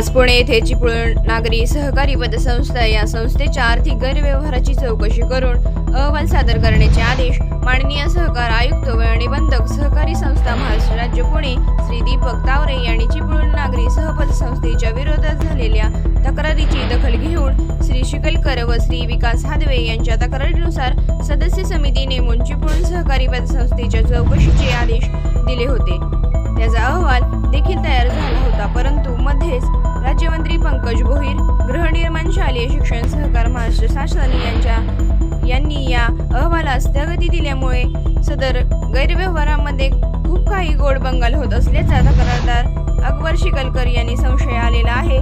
आज पुणे येथे चिपळूण नागरी सहकारी पतसंस्था या संस्थेच्या आर्थिक गैरव्यवहाराची चौकशी करून अहवाल सादर करण्याचे आदेश माननीय सहकार आयुक्त व निबंधक सहकारी संस्था महाराष्ट्र राज्य पुणे श्री दीपक तावरे यांनी चिपळूण नागरी सहपतसंस्थेच्या विरोधात झालेल्या तक्रारीची दखल घेऊन श्री शिकलकर व श्री विकास हादवे यांच्या तक्रारीनुसार सदस्य समिती नेमून चिपळूण सहकारी पतसंस्थेच्या चौकशीचे आदेश दिले होते. त्याचा अहवाल देखील तयार झाला होता. परंतु मध्येच राज्यमंत्री पंकज भोईर गृहनिर्माण शालेय शिक्षण सहकार महाराष्ट्र शासन यांच्या यांनी या अहवालास स्थगिती दिल्यामुळे सदर गैरव्यवहारामध्ये खूप काही गोड बंगाल होत असल्याचा तक्रारदार अकबर शिकलकर यांनी संशय आलेला आहे.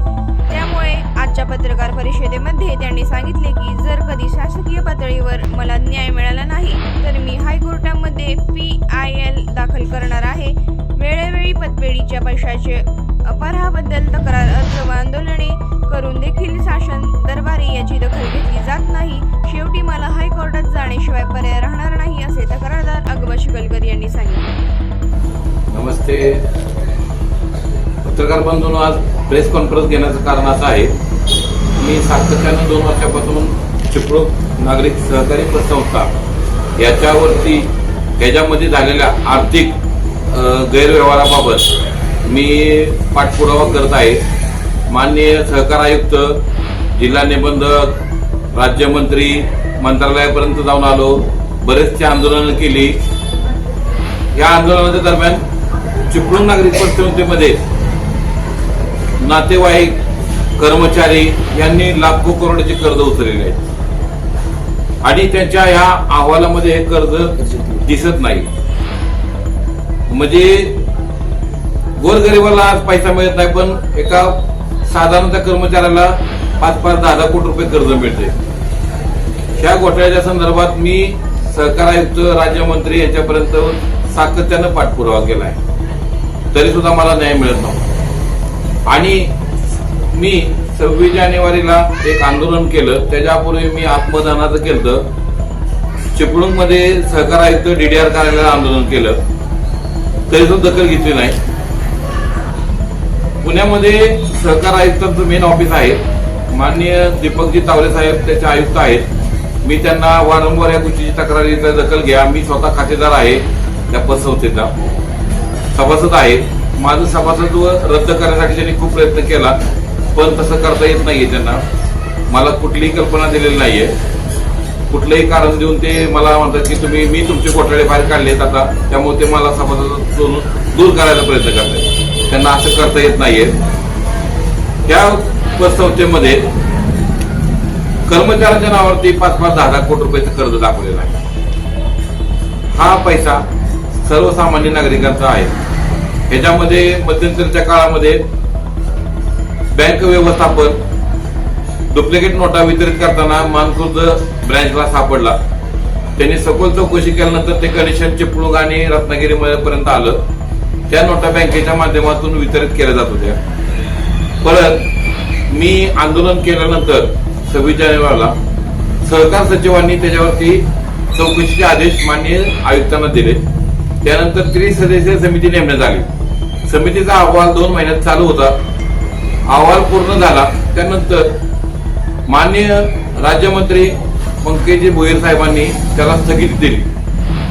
त्यामुळे आजच्या पत्रकार परिषदेमध्ये त्यांनी सांगितले की जर कधी शासकीय पातळीवर मला न्याय मिळाला नाही तर मी हायकोर्टामध्ये पी आय एल दाखल करणार आहे. वेळोवेळी पतपेढीच्या पैशाचे अपहाराबद्दल तक्रार अर्ज व आंदोलने करून देखील शासन दरबारी याची दखल घेतली जात नाही. शेवटी मला हायकोर्टात जाण्याशिवाय पर्याय राहणार नाही असे तक्रारदार अकबर शिकलकर यांनी सांगितले. नमस्ते. पत्रकार बंधून आज प्रेस कॉन्फरन्स घेण्याचं कारण असं आहे मी सातत्यानं दोन वर्षापासून चिपळूण नागरिक सहकारी पतसंस्था याच्यावरती त्याच्यामध्ये झालेल्या आर्थिक गैरव्यवहाराबाबत मी पाठपुरावा करत आहे. माननीय सहकार आयुक्त जिल्हा निबंधक राज्यमंत्री मंत्रालयापर्यंत जाऊन आलो. बरेचसे आंदोलनं केली. या आंदोलनाच्या दरम्यान चिपळूण नागरिक पतसंस्थेमध्ये नातेवाईक कर्मचारी यांनी लाखो करोडचे कर्ज उचललेले आहेत. आणि त्यांच्या ह्या अहवालामध्ये हे कर्ज दिसत नाही. म्हणजे गोरगरिबाला आज पैसा मिळत नाही पण एका साधारणतः कर्मचाऱ्याला पाच पाच दहा दहा कोटी रुपये कर्ज मिळते. ह्या घोटाळ्याच्या संदर्भात मी सहकार आयुक्त राज्यमंत्री यांच्यापर्यंत सातत्यानं पाठपुरावा केला आहे तरी सुद्धा मला न्याय मिळत नव्हता. आणि मी सव्वीस जानेवारीला एक आंदोलन केलं. त्याच्यापूर्वी मी आत्मदानाचं केलं. चिपळूणमध्ये सहकार आयुक्त डीडीआर कार्यालयाला आंदोलन केलं. तरी सुद्धा दखल घेतली नाही. पुण्यामध्ये सहकार आयुक्तांचं मेन ऑफिस आहे. माननीय दीपकजी तावरे साहेब त्याचे आयुक्त आहेत. मी त्यांना वारंवार या गोष्टीची तक्रारीचा दखल घ्या. मी स्वतः खातेदार आहे त्या पतसंस्थेचा सभासद आहे. माझं सभासदत्व रद्द करण्यासाठी त्यांनी खूप प्रयत्न केला पण तसं करता येत नाहीये त्यांना. मला कुठलीही कल्पना दिलेली नाहीये. कुठलंही कारण देऊन ते मला म्हणतात की तुम्ही मी तुमचे घोटाळे बाहेर काढलेत आता. त्यामुळे ते मला समाजातून दूर करायचा प्रयत्न करतात त्यांना असं करता येत नाहीये. त्या संस्थेमध्ये कर्मचाऱ्यांच्या नावावरती पाच पाच दहा दहा कोटी रुपयाचं कर्ज दाखवलेलं आहे. हा पैसा सर्वसामान्य नागरिकांचा आहे. ह्याच्यामध्ये मध्यंतरीच्या काळामध्ये बँक व्यवस्थापन डुप्लिकेट नोटा वितरित करताना मानखुर्द ब्रँचला सापडला. त्यांनी सखोल चौकशी केल्यानंतर ते कनेक्शन चिपळूण आणि रत्नागिरी पर्यंत आलं. त्या नोटा बँकेच्या माध्यमातून वितरित केल्या जात होत्या. परत मी आंदोलन केल्यानंतर सव्वीस जानेवारीला सहकार सचिवांनी त्याच्यावरती चौकशीचे आदेश मान्य आयुक्तांना दिले. त्यानंतर त्रिसदस्यीय समिती नेमण्यात आली. समितीचा अहवाल दोन महिन्यात चालू होता. अहवाल पूर्ण झाला. त्यानंतर माननीय राज्यमंत्री पंकजी भोईर साहेबांनी त्याला स्थगिती दिली.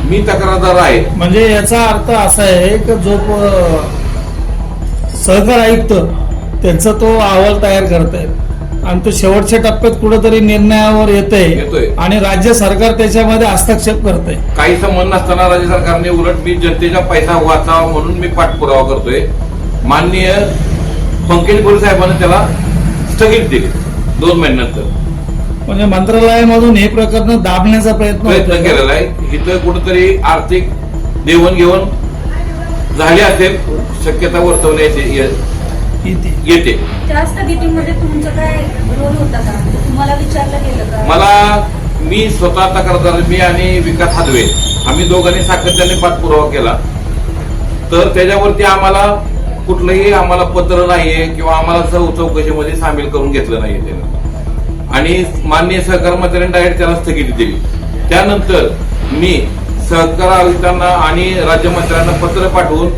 मी तक्रारदार आहे. म्हणजे याचा अर्थ असा आहे की जो सहकार आयुक्त त्यांचा तो अहवाल तयार करतायत आणि तो शेवटच्या टप्प्यात कुठेतरी निर्णयावर येतोय. येतंय. आणि राज्य सरकार त्याच्यामध्ये हस्तक्षेप करतंय. काही संबंध नसताना राज्य सरकारने उलट मी जनतेचा पैसा वाचावा म्हणून मी पाठपुरावा करतोय. माननीय पंकज भोईर साहेबांनी त्याला स्थगित दिली. दोन महिन्यानंतर म्हणजे मंत्रालयामधून हे प्रकरण दाबण्याचा प्रयत्न प्रयत्न होतोय. केलेला आहे. इथं कुठेतरी आर्थिक देवाणघेवाण झाली असेल शक्यता वर्तवण्याची ये- किती? येते. त्या स्थगितीमध्ये तुमचं काय रोल होता का? तुम्हाला विचारलं गेलं का? मला मी स्वतः तक्रारदार मी आणि विकास हादवे आम्ही दोघांनी सातत्याने पाठपुरावा केला. तर त्याच्यावरती आम्हाला कुठलंही आम्हाला पत्र नाहीये किंवा आम्हाला चौकशीमध्ये सामील करून घेतलं नाहीये त्यानं. आणि माननीय सहकार मंत्र्यांनी डायरेक्ट त्याला स्थगिती दिली. त्यानंतर मी सहकार आयुक्तांना आणि राज्यमंत्र्यांना पत्र पाठवून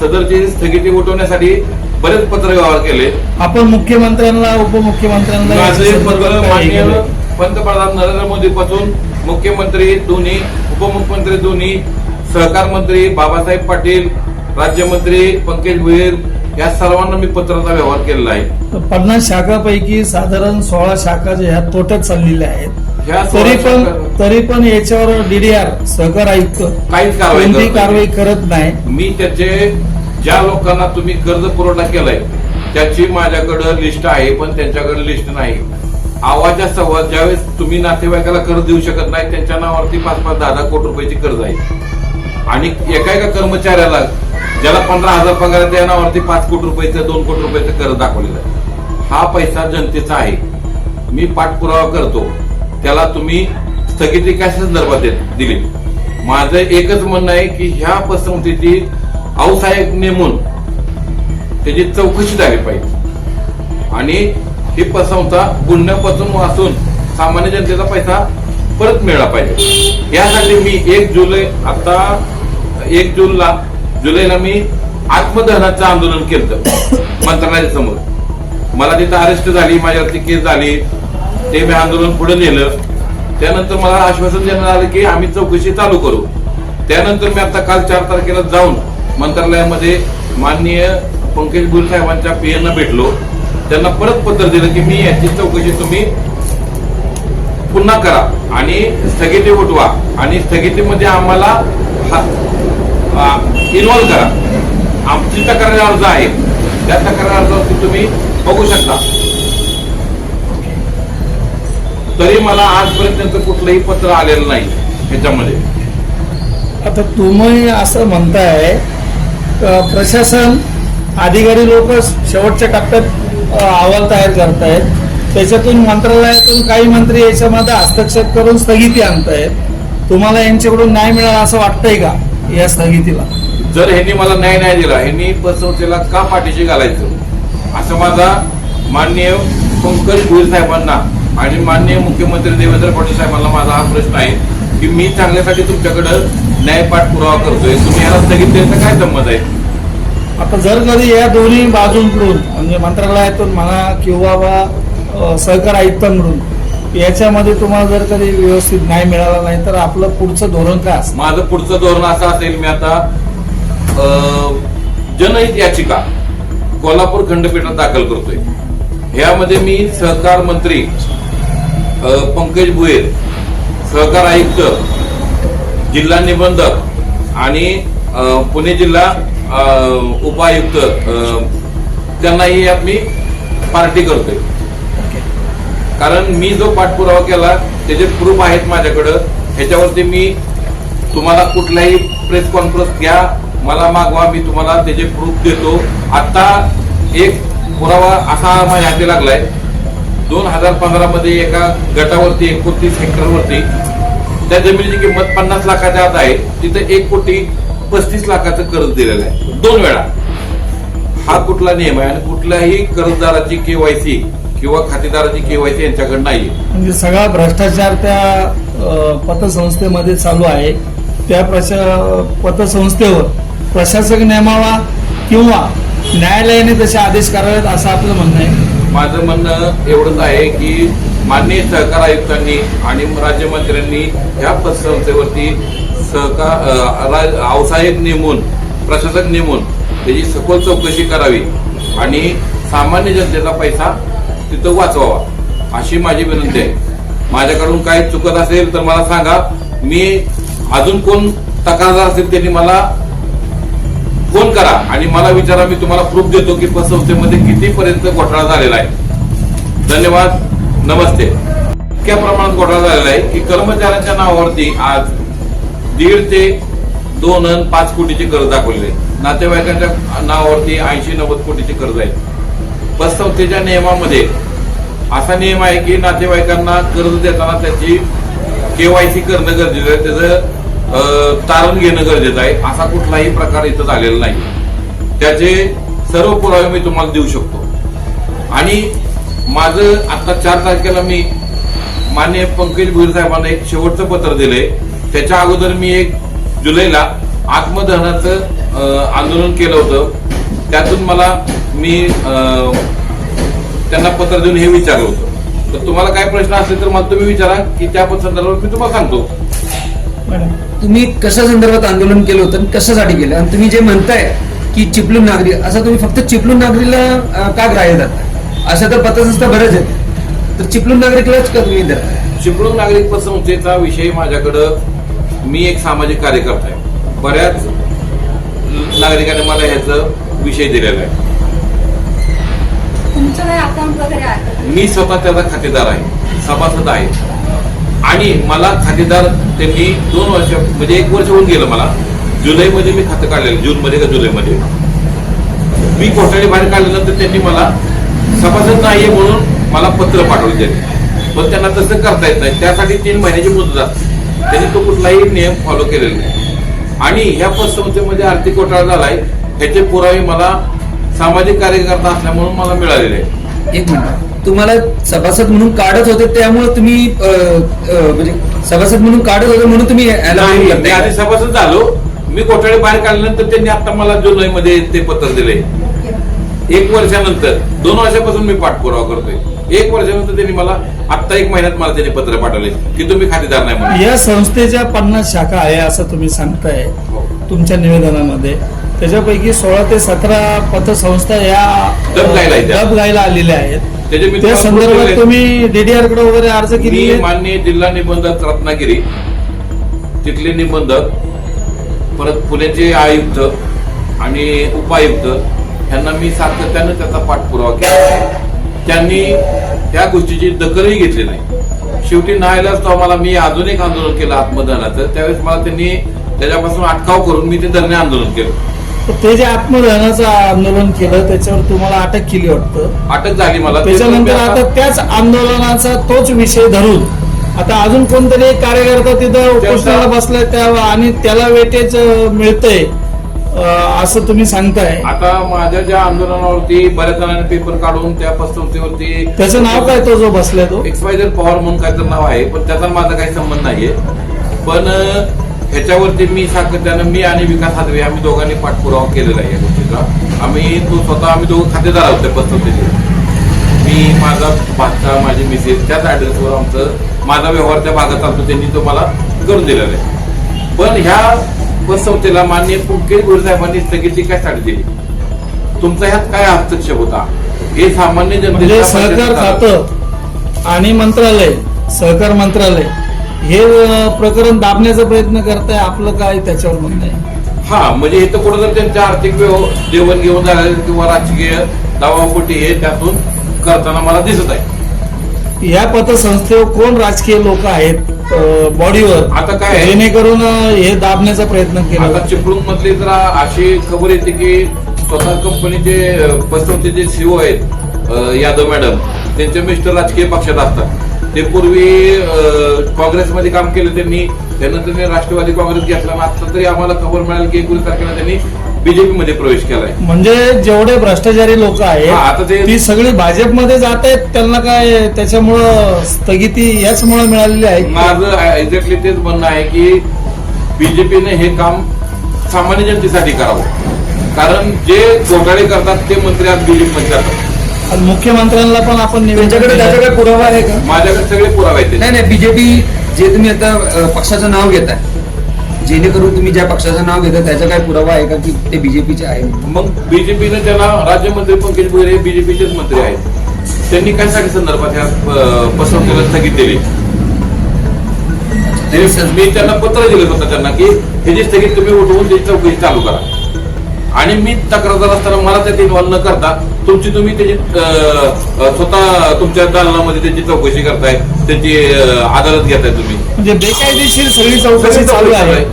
सदरची स्थगिती उठवण्यासाठी बरेच पत्र व्यवहार केले. आपण मुख्यमंत्र्यांना उपमुख्यमंत्र्यांना माझे पत्र? पंतप्रधान नरेंद्र मोदी पासून मुख्यमंत्री दोन्ही उपमुख्यमंत्री दोन्ही सहकार मंत्री बाबासाहेब पाटील राज्यमंत्री पंकज भुईर या सर्वांना मी पत्राचा व्यवहार केलेला आहे. पन्नास शाखापैकी साधारण सोळा शाखा ज्या ह्या तोट्यात चाललेल्या आहेत. तरी पण तरी पण याच्यावर डीडीआर सहकार आयुक्त काहीच कारवाई कोणतीही करत नाही. कारवाई करत नाही. मी त्याचे ज्या लोकांना तुम्ही कर्ज पुरवठा केलाय त्याची माझ्याकडे लिस्ट आहे पण त्यांच्याकडे लिस्ट नाही. आवाजा संवाद ज्यावेळेस तुम्ही नातेवाईकाला कर्ज देऊ शकत नाही त्यांच्या नावावरती पाच पाच दहा दहा कोटी रुपयाची कर्ज आहे. आणि एका एका कर्मचाऱ्याला ज्याला पंधरा हजार पगार आहे, त्या नावावरती पाच कोटी रुपयाचं दोन कोटी रुपयाचं कर्ज दाखवलेलं आहे. हा पैसा जनतेचा आहे. मी पाठपुरावा करतो. त्याला तुम्ही स्थगिती कशा संदर्भात देत- दिली? माझं एकच म्हणणं आहे की ह्या पसंतीची औसाहेब नेमून त्याची चौकशी झाली पाहिजे. आणि ही पसंता गुन्ह्यापासून वाचून सामान्य जनतेचा पैसा परत मिळाला पाहिजे. यासाठी मी एक जुलै आता एक जूनला जुलैला मी आत्मदहनाचं आंदोलन केलं मंत्रालयाच्या समोर. मला तिथं अरेस्ट झाली माझ्यावरती केस झाली ते मी आंदोलन पुढे नेलं. त्यानंतर मला आश्वासन देण्यात आलं की आम्ही चौकशी चालू करू. त्यानंतर मी आता काल चार तारखेला जाऊन मंत्रालयामध्ये माननीय पंकज गुरु साहेबांच्या पीएना भेटलो. त्यांना परत पत्र दिलं की मी याची चौकशी तुम्ही पुन्हा करा आणि स्थगिती उठवा आणि स्थगितीमध्ये आम्हाला इन्व्हॉल्व करा. आमची तक्रार अर्ज आहे त्या तक्रार अर्जावरती तुम्ही बघू शकता. तरी मला आजपर्यंत कुठलंही पत्र आलेलं नाही ह्याच्यामध्ये. आता तुम्ही असं म्हणताय प्रशासन अधिकारी लोक शेवटच्या टप्प्यात अहवाल तयार करतायत. त्याच्यातून मंत्रालयातून काही मंत्री याच्यामध्ये हस्तक्षेप करून स्थगिती आणतायत. तुम्हाला यांच्याकडून न्याय मिळाला असं वाटतंय का? या स्थगितीला जर ह्यांनी मला न्याय नाही दिला ह्यांनी पसंतीला का पाठीशी घालायचं? असं माझा माननीय पंकज भुईर साहेबांना आणि माननीय मुख्यमंत्री देवेंद्र फडणवीस साहेबांना माझा हा प्रश्न आहे की मी चांगल्यासाठी तुमच्याकडं न्याय पाठपुरावा करतोय. तुम्ही याला स्थगित द्यायचा काय संमत आहे? आता जर कधी या दोन्ही बाजूंकडून म्हणजे मंत्रालयातून म्हणा किंवा सहकार आयुक्तांकडून याच्यामध्ये तुम्हाला जर कधी व्यवस्थित न्याय मिळाला नाही तर आपलं पुढचं धोरण काय असतं? माझं पुढचं धोरण असं असेल मी आता जनहित याचिका कोल्हापूर खंडपीठात दाखल करतोय. यामध्ये मी सहकार मंत्री पंकज भुईर सहकार आयुक्त जिल्हा निबंधक आणि पुणे जिल्हा उपायुक्त त्यांनाही यात मी पार्टी करतोय. कारण मी जो पाठपुरावा केला त्याचे प्रूफ आहेत माझ्याकडं ह्याच्यावरती मी तुम्हाला कुठलाही प्रेस कॉन्फरन्स घ्या मला मागवा मी तुम्हाला त्याचे प्रूफ देतो. आता एक पुरावा असा माझ्या हाती लागलाय. दोन हजार पंधरा मध्ये एका गटावरती एकोणतीस हेक्टरवरती त्या जमिनीची किंमत पन्नास लाखाच्या आत आहे. तिथं एक कोटी पस्तीस लाखाचं कर्ज दिलेलं आहे. दोन वेळा. हा कुठला नियम आहे? आणि कुठल्याही कर्जदाराची केवायसी किंवा खातेदाराची केवायसी यांच्याकडे नाहीये. म्हणजे सगळा भ्रष्टाचार त्या पतसंस्थेमध्ये चालू आहे. त्या प्रशा पतसंस्थेवर प्रशासक नेमावा किंवा न्यायालयाने तसे आदेश करावेत असं आपलं म्हणणं आहे. माझं म्हणणं एवढंच आहे की माननीय सहकार आयुक्तांनी आणि राज्यमंत्र्यांनी या पतसंस्थेवरती सहकार औसाहेब नेमून प्रशासक नेमून त्याची सखोल चौकशी करावी. आणि सामान्य जनतेचा पैसा तिथं वाचवावा. अशी माझी विनंती आहे. माझ्याकडून काही चुकत असेल तर मला सांगा. मी अजून कोण तक्रारदार असेल त्यांनी मला फोन करा आणि मला विचारा मी तुम्हाला प्रूफ देतो की पतसंस्थेमध्ये कितीपर्यंत घोटाळा झालेला आहे. धन्यवाद. नमस्ते. इतक्या प्रमाणात घोटाळा झालेला आहे की कर्मचाऱ्यांच्या नावावरती आज दीड ते दोन अन पाच कोटीचे कर्ज दाखवलेले आहे. नातेवाईकांच्या नावावरती ऐंशी नव्वद कोटीचे कर्ज आहे. आहेत पतसंस्थेच्या नियमामध्ये. असा नियम आहे की नातेवाईकांना कर्ज देताना त्याची केवायसी करणं गरजेचं आहे. त्याचं तारण घेणं गरजेचं आहे. असा कुठलाही प्रकार इथं झालेला नाही. त्याचे सर्व पुरावे मी तुम्हाला देऊ शकतो. आणि माझं आता चार तारखेला मी मान्य पंकज भुईर साहेबांना एक शेवटचं पत्र दिलंय. त्याच्या अगोदर मी एक जुलैला आत्मदहनाचं आंदोलन केलं होतं. त्यातून मला मी त्यांना पत्र देऊन हे विचारलं होतं. तर तुम्हाला काय प्रश्न असले तर मला तुम्ही विचारा की त्या संदर्भात मी तुम्हाला सांगतो. तुम्ही कशा संदर्भात आंदोलन केलं होतं आणि कशासाठी केलं? आणि तुम्ही जे म्हणताय की चिपळूण नागरी असं तुम्ही फक्त चिपळूण नागरीला का ग्राह्य धरता अशा तर पतसंस्था बऱ्याच आहेत तर चिपळूण नागरिकलाच का तुम्ही धरता चिपळूण नागरिक पतसंस्थेचा विषय माझ्याकडं मी एक सामाजिक कार्यकर्ता आहे. बऱ्याच नागरिकांनी मला ह्याचा विषय दिलेला आहे तुमचं काय अकाउंट वगैरे आहे मी स्वतः त्याचा खातेदार आहे. सभासद आहे. आणि मला खातेदार त्यांनी दोन वर्ष म्हणजे एक वर्ष होऊन गेलं मला. जुलैमध्ये मी खातं काढलेलं जूनमध्ये का जुलैमध्ये. मी कोठाळी बाहेर काढल्यानंतर त्यांनी मला सभासद नाहीये म्हणून मला पत्र पाठवले त्यांनी पण त्यांना तसं करता येत नाही. त्यासाठी तीन महिन्याची मुदत असते त्यांनी तो कुठलाही नियम फॉलो केलेला नाही. आणि ह्या पतसंस्थेमध्ये आर्थिक घोटाळा झालाय. ह्याचे पुरावे मला सामाजिक कार्यकर्ता असल्यामुळे मला मिळालेले. आहे एक मिनिट. तुम्हाला सभासद म्हणून काढत होते त्यामुळे तुम्ही अं, अं, म्हणजे सभासद म्हणून काढत होते म्हणून तुम्ही याला नाही विरोध मी करताय. आधी सभासद झालो. मी कोठाळे बाहेर काढल्यानंतर त्यांनी आता मला जुलैमध्ये ते पत्र दिले. एक वर्षानंतर दोन वर्षापासून मी पाठपुरावा करतोय. एक वर्षानंतर त्यांनी मला आता एक महिन्यात मला त्यांनी पत्र पाठवले की तुम्ही खातेदार नाही म्हणून. या संस्थेच्या पन्नास शाखा आहे असं तुम्ही सांगताय हो. तुमच्या निवेदनामध्ये. त्याच्यापैकी सोळा ते सतरा पतसंस्था या दब गायला आलेल्या आहेत. त्या संदर्भात तुम्ही डीडीआरकडे वगैरे अर्ज केली माननीय जिल्हा निबंधक रत्नागिरी तिथले निबंधक परत पुण्याचे आयुक्त आणि उपायुक्त यांना मी सातत्यानं त्याचा पाठपुरावा केला. त्यांनी त्या गोष्टीची दखलही घेतली नाही. शेवटी नाहीलाच तो मला मी अजून एक आंदोलन केलं आत्मदहनाचं. त्यावेळेस मला त्यांनी त्याच्यापासून अटकाव करून मी ते धरणे आंदोलन केलं. ते जे आत्मदहनाचं आंदोलन केलं त्याच्यावर तुम्हाला अटक केली वाटतं? अटक झाली मला. त्याच्यानंतर आता त्याच आंदोलनाचा तोच विषय धरून आता अजून कोणतरी एक कार्यकर्ता तिथं उपोषणाला बसलाय त्या आणि त्याला वेटेज मिळतंय असं तुम्ही सांगताय. आता माझ्या ज्या आंदोलनावरती बऱ्याच जणांनी पेपर काढून त्या पतसंस्थेवरती त्याचं नाव काय तो जो बसलाय तो? एक्सवायझर पवार म्हणून काहीतरी नाव आहे पण त्याचा माझा काही संबंध नाहीये. पण ह्याच्यावरती मी सातत्यानं मी आणि विकास हादवे आम्ही दोघांनी पाठपुरावा केलेला आहे या गोष्टीचा. आम्ही तो स्वतः आम्ही दोघं खातेदार आहोत त्या पतसंस्थेचे मी माझा भाचा माझी मिसेस त्याच ऍड्रेसवर आमचं माझा व्यवहार त्या भागात चालतो त्यांनी तो मला करून दिलेला आहे. पण ह्या पतसंस्थेला मान्य कुंकेश गोरे साहेबांनी स्थगिती कशासाठी दिली? तुमचा ह्यात काय हस्तक्षेप होता? हे सामान्य म्हणजे जनतेच्या सहकार खातं आणि मंत्रालय सहकार मंत्रालय. हे प्रकरण दाबण्याचा प्रयत्न करताय आपलं काय त्याच्यावर म्हणणं आहे? हा म्हणजे इथं कुठं त्यांच्या आर्थिक व्यव- देवाणघेवाण झालेले किंवा राजकीय दावापोटी हे त्यातून करताना मला दिसत आहे. या पतसंस्थेवर कोण राजकीय लोक आहेत बॉडीवर? आता काय? जेणेकरून हे दाबण्याचा प्रयत्न केला आता चिपळूण मधले तर अशी खबर येते की स्वतः कंपनीचे पतसंस्थेचे सीओ आहेत अं, यादव मॅडम. त्यांचे मिस्टर राजकीय पक्षात असतात. ते पूर्वी काँग्रेसमध्ये काम केलं त्यांनी. त्यानंतर त्यांनी राष्ट्रवादी काँग्रेस घेतला. आता तरी आम्हाला खबर मिळाली की एकोणीस तारखेला त्यांनी बीजेपी मध्ये प्रवेश केलाय. म्हणजे जेवढे भ्रष्टाचारी लोक हा, आता आहेत ते- ती सगळी भाजपमध्ये जात आहेत. त्यांना काय त्याच्यामुळं स्थगिती याचमुळे मिळालेली आहे? माझं एक्झॅक्टली तेच म्हणणं आहे की बीजेपीने हे काम सामान्य जनतेसाठी करावं. कारण जे घोटाळे करतात ते मंत्री आज बीजेपी मध्ये जातात. आणि मुख्यमंत्र्यांना पण आपण निवेदन तुमच्याकडे त्याचा दिलंय. काय पुरावा आहे का? माझ्याकडे सगळे पुरावे आहेत नाही. नाही बीजेपी जे तुम्ही आता अं, पक्षाचं नाव घेताय जेणेकरून तुम्ही ज्या पक्षाचं नाव घेता त्याचा काय पुरावा आहे का की ते बीजेपीचे आहे? मग बीजेपीने त्याला राज्यमंत्री पंकज भुरे हे बीजेपीचेच मंत्री आहेत. त्यांनी कशासाठी संदर्भात ह्या अं, पसंतीला स्थगित दिली ते- मी त्यांना पत्र दिलं होतं त्यांना की हे जे स्थगित तुम्ही उठवून त्याची चौकशी चालू करा. आणि मी तक्रारदार असताना मला त्यात इन्व्हॉल्व न करता तुमची तुम्ही त्याची स्वतः तुमच्या दालनामध्ये त्याची चौकशी करताय त्याची अदालत घेताय तुम्ही. म्हणजे बेकायदेशीर सगळी चौकशी चालू आहे.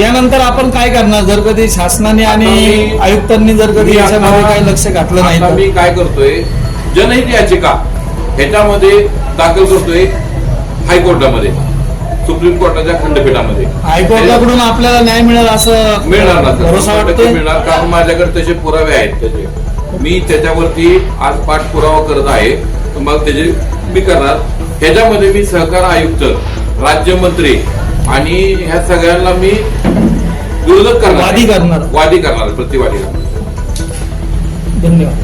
यानंतर आपण काय करणार? जर कधी शासनाने आणि आयुक्तांनी जर कधी याच्यामध्ये काही लक्ष घातलं नाही मी काय करतोय जनहित याचिका ह्याच्यामध्ये दाखल करतोय हायकोर्टामध्ये. सुप्रीम कोर्टाच्या खंडपीठामध्ये. हायकोर्टाकडून आपल्याला न्याय मिळेल असं मिळणार ना मिळणार. कारण माझ्याकडे तसे पुरावे आहेत त्याचे. मी त्याच्यावरती आज पाठपुरावा करत आहे. तर मग त्याचे मी करणार. ह्याच्यामध्ये मी सहकार आयुक्त राज्यमंत्री आणि ह्या सगळ्यांना मी विरोधक करणार. वादी करणार. वादी करणार प्रतिवादी करणार. धन्यवाद.